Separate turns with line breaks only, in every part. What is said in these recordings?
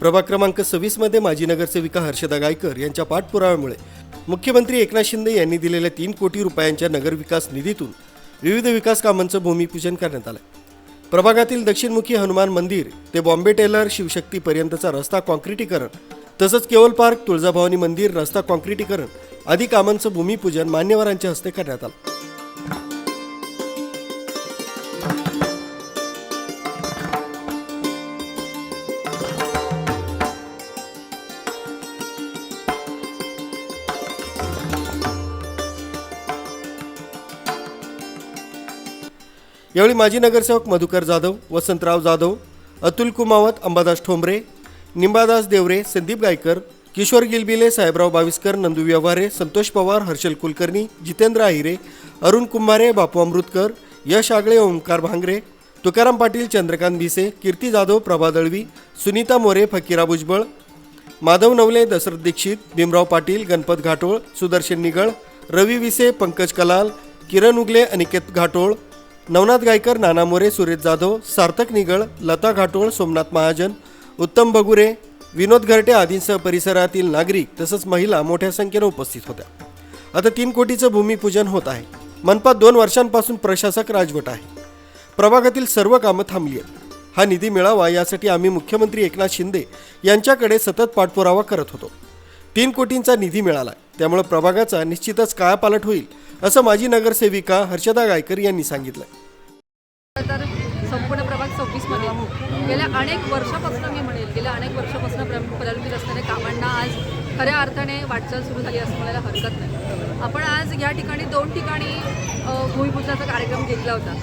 प्रभाग क्रमांक सव्वीसमध्ये माजी नगरसेविका हर्षदा गायकर यांच्या पाठपुराव्यामुळे मुख्यमंत्री एकनाथ शिंदे यांनी दिलेल्या तीन कोटी रुपयांच्या नगरविकास निधीतून विविध विकास कामांचं भूमिपूजन करण्यात आलं. प्रभागातील दक्षिणमुखी हनुमान मंदिर ते बॉम्बे टेलर शिवशक्तीपर्यंतचा रस्ता कॉन्क्रिटीकरण तसंच केवल पार्क तुळजाभवानी मंदिर रस्ता कॉन्क्रिटीकरण आदी कामांचं भूमिपूजन मान्यवरांच्या हस्ते करण्यात आलं. यावेळी माजी नगरसेवक मधुकर जाधव वसंतराव जाधव अतुल कुमावत अंबादास ठोंबरे निंबादास देवरे संदीप गायकर किशोर गिलबिले साहेबराव बाविस्कर नंदू व्यवहारे संतोष पवार हर्षल कुलकर्णी जितेंद्र आहिरे अरुण कुंभारे बापू अमृतकर यश आगळे ओंकार भांगरे तुकाराम पाटील चंद्रकांत भिसे कीर्ती जाधव प्रभा दळवी सुनीता मोरे फकीरा भुजबळ माधव नवले दशरथ दीक्षित भीमराव पाटील गणपत घाटोळ सुदर्शन निगळ रवी विसे पंकज कलाल किरण उगले अनिकेत घाटोळ नवनाथ गायकर नाना मोरे सुरेश जाधव सार्थक निगळ लता घाटोळ सोमनाथ महाजन उत्तम भगुरे विनोद घरटे आदींसह परिसरातील नागरिक तसंच महिला मोठ्या संख्येनं उपस्थित होत्या. आता तीन कोटीचं भूमिपूजन होत आहे. मनपात दोन वर्षांपासून प्रशासक राजवट आहे. प्रभागातील सर्व कामं थांबली आहेत. हा निधी मिळावा यासाठी आम्ही मुख्यमंत्री एकनाथ शिंदे यांच्याकडे सतत पाठपुरावा करत होतो. तीन कोटींचा निधी मिळाला. त्यामुळे प्रभागाचा निश्चितच कायापालट होईल असं माजी नगरसेविका हर्षदा गायकर यांनी सांगितलं.
तर संपूर्ण प्रभाग सव्वीसमध्ये. गेल्या अनेक वर्षापासून मी म्हणेल गेल्या अनेक वर्षापासून प्रलंबित असणाऱ्या कामांना आज खऱ्या अर्थाने वाटचाल सुरू झाली असं म्हणायला हरकत नाही. आपण आज या ठिकाणी दोन ठिकाणी भूमिपूजनाचा कार्यक्रम घेतला होता.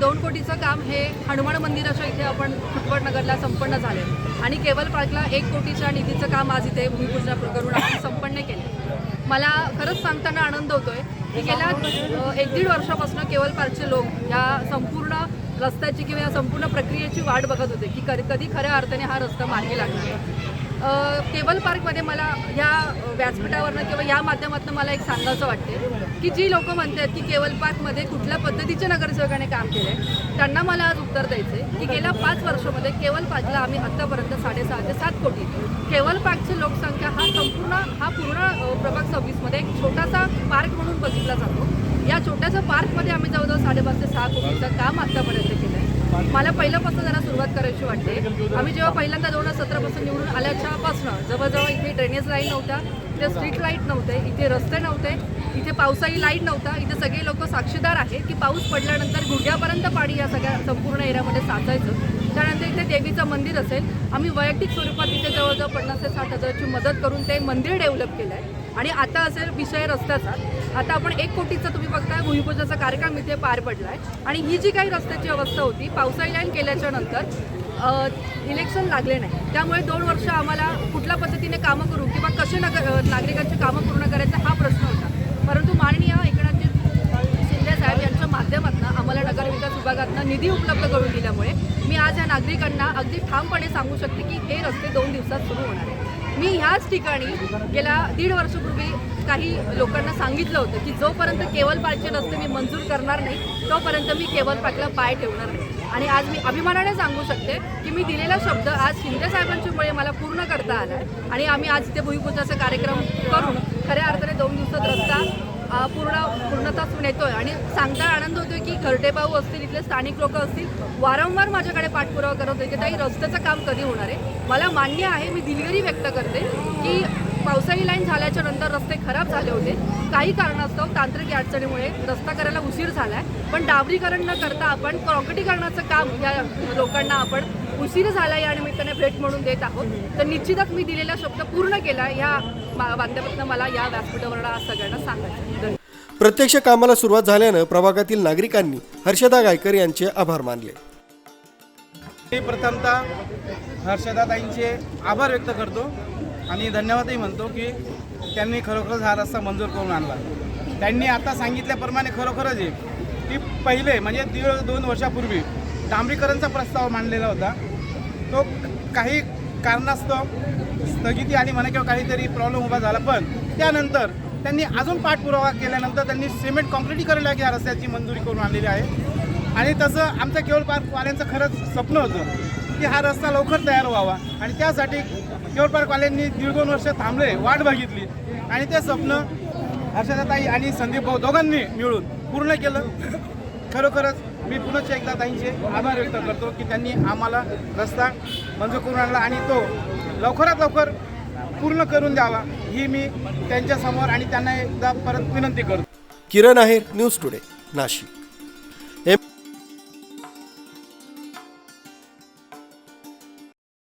दोन कोटीचं काम हे हनुमान मंदिराच्या इथे आपण फुटबट नगरला संपन्न झाले. आणि केवल पार्कला एक कोटीच्या निधीचं काम आज इथे भूमिपूजन करून आपण संपन्न केले. मला खरंच सांगताना आनंद होतोय की गेल्या एक दीड वर्षापासून केवल पार्कचे लोक या संपूर्ण रस्त्याची किंवा या संपूर्ण प्रक्रियेची वाट बघत होते की कधी कधी खऱ्या अर्थाने हा रस्ता मार्गी लागणार. केवल केबल पार्कमध्ये मला ह्या व्यासपीठावरनं किंवा या माध्यमातून मला एक सांगायचं वाटते की जी लोक म्हणतात की केवल पार्कमध्ये कुठल्या पद्धतीचे नगरसेवकाने काम केले त्यांना मला आज उत्तर द्यायचं आहे की गेल्या पाच वर्षामध्ये केवल पार्कला आम्ही आत्तापर्यंत साडेसहा ते सात कोटी केवल पार्कची लोकसंख्या हा संपूर्ण हा पूर्ण प्रभाग सव्वीसमध्ये एक छोटासा पार्क म्हणून बघितला जातो. या छोट्याशा पार्कमध्ये आम्ही जवळजवळ साडेपाच ते सहा कोटीचं काम आत्तापर्यंत केलं आहे मला पहिल्यापासून जरा सुरुवात करायची वाटते. आम्ही जेव्हा पहिल्यांदा दोन हजार सतरापासून निवडून आल्याच्यापासून जवळजवळ इथे ड्रेनेज लाईन नव्हत्या इथे स्ट्रीट लाइट नव्हते इथे रस्ते नव्हते इथे पावसाळी लाइट नव्हता इथे सगळे लोक साक्षीदार आहेत की पाऊस पडल्यानंतर गुडघ्यापर्यंत पाणी या सगळ्या संपूर्ण एरियामध्ये साचायचं. त्यानंतर इथे देवीचं मंदिर असेल. आम्ही वैयक्तिक स्वरूपात इथे जवळजवळ पन्नास ते साठ हजाराची मदत करून ते मंदिर डेव्हलप केलं आहे आणि आता असेल विषय रस्त्याचा. आता आपण एक कोटीचा तुम्ही बघताय भूमिपूजनाचा कार्यक्रम इथे पार पडला आहे आणि ही जी काही रस्त्याची अवस्था होती पावसाळी लाईन केल्याच्यानंतर इलेक्शन लागले नाही. त्यामुळे दोन वर्ष आम्हाला कुठल्या पद्धतीने कामं करू किंवा कसे नगर नागरिकांची कामं पूर्ण करायचं हा प्रश्न होता. परंतु माननीय एकनाथजी शिंदे साहेब यांच्या माध्यमातून आम्हाला नगरविकास विभागातनं निधी उपलब्ध करून दिल्यामुळे मी आज या नागरिकांना अगदी ठामपणे सांगू शकते की हे रस्ते दोन दिवसात सुरू होणार आहे मी ह्याच ठिकाणी गेल्या दीड वर्षापूर्वी काही लोकांना सांगितलं होतं की जोपर्यंत केवल पार्कचे रस्ते मी मंजूर करणार नाही तोपर्यंत मी केवल पाटला पाय ठेवणार नाही. आणि आज मी अभिमानाने सांगू शकते की मी दिलेला शब्द आज शिंदे साहेबांच्यामुळे मला पूर्ण करता आला आहे. आणि आम्ही आज ते भूमिपूजाचा कार्यक्रम करून खऱ्या अर्थाने दोन दिवसात रस्ता पूर्ण पूर्णता नेतोय. आणि सांगता आनंद होतोय की घरटे भाऊ असतील इथले स्थानिक लोक असतील वारंवार माझ्याकडे पाठपुरावा करत होते. की ताई रस्त्याचं काम कधी होणार आहे? मला मान्य आहे मी दिलगिरी व्यक्त करते की पावसाळी लाईन झाल्याच्यानंतर रस्ते खराब झाले होते. काही कारणास्तव तांत्रिक अडचणीमुळे रस्ता करायला उशीर झाला आहे पण डाबरीकरण न करता आपण कॉन्क्रिटीकरणाचं काम या लोकांना आपण उशीर झाला या निमित्ताने भेट म्हणून देत आहोत. तर निश्चितच मी दिलेला शब्द पूर्ण केला. या माध्यमातून मला या व्यासपीठावर आज सगळ्यांना सांगायचं.
प्रत्यक्ष कामाला सुरुवात झाल्यानं प्रभागातील नागरिकांनी हर्षदा गायकर यांचे आभार मानले.
मी प्रथमतः हर्षदाताईंचे आभार व्यक्त करतो आणि धन्यवादही म्हणतो की त्यांनी खरोखरच हा रस्ता मंजूर करून आणला. त्यांनी आता सांगितल्याप्रमाणे खरोखरच आहे की पहिले म्हणजे दीड दोन वर्षापूर्वी डांबरीकरणचा प्रस्ताव मांडलेला होता. तो काही कारणास्तव स्थगिती आली म्हणा किंवा काहीतरी प्रॉब्लेम उभा झाला. पण त्यानंतर त्यांनी अजून पाठपुरावा केल्यानंतर त्यांनी सिमेंट कॉन्क्रिटीकरण या रस्त्याची मंजुरी करून आणलेली आहे. आणि तसं आमचं केवळ पार्कवाल्यांचं खरंच स्वप्न होतं की हा रस्ता लवकर तयार व्हावा. आणि त्यासाठी केवळ पार्कवाल्यांनी दीड दोन वर्ष थांबले वाट बघितली. आणि ते स्वप्न हर्षदाताई आणि संदीप भाऊ दोघांनी मिळून पूर्ण केलं. खरोखरच मी पुन्हा एकदा ताईंचे आभार व्यक्त करतो की त्यांनी आम्हाला रस्ता मंजूर करून आणला आणि तो लवकरात लवकर पूर्ण करून द्यावा ही मी त्यांच्यासमोर आणि त्यांना एकदा परत विनंती करतो.
Kiran Aher news today Nashik. M